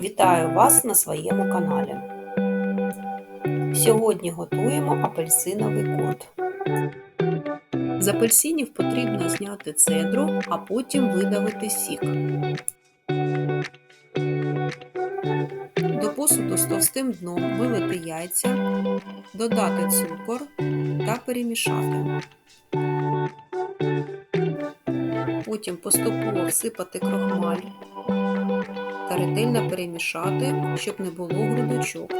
Вітаю вас на своєму каналі. Сьогодні готуємо апельсиновий курт. З апельсинів потрібно зняти цедру, а потім видавити сік. До посуду з товстим дном вилити яйця, додати цукор та перемішати. Потім поступово всипати крохмаль ретельно перемішати, щоб не було грудочок.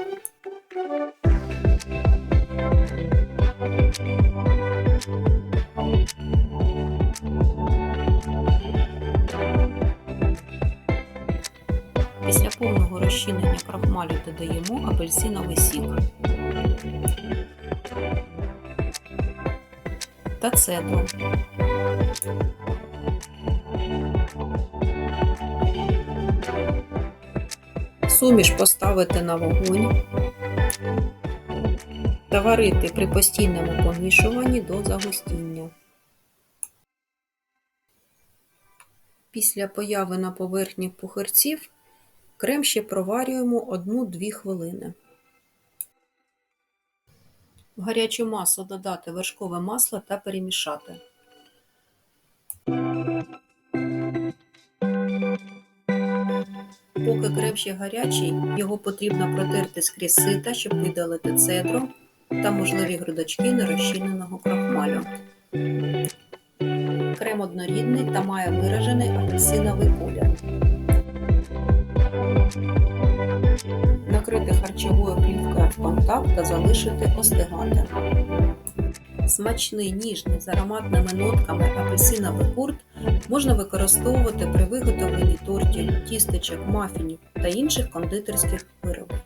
Після повного розчинення крахмалю додаємо апельсиновий сік та цедру. Суміш поставити на вогонь та варити при постійному помішуванні до загустіння. Після появи на поверхні пухирців крем ще проварюємо 1-2 хвилини. В гарячу масу додати вершкове масло та перемішати. Поки крем ще гарячий, його потрібно протерти скрізь сита, щоб видалити цедру та можливі грудочки нерозчиненого крахмалю. Крем однорідний та має виражений апельсиновий колір. Накрити харчовою плівкою в контакт та залишити остигати. Смачний, ніжний з ароматними нотками апельсиновий курт можна використовувати при виготовленні тортів, тістечок, мафінів та інших кондитерських виробів.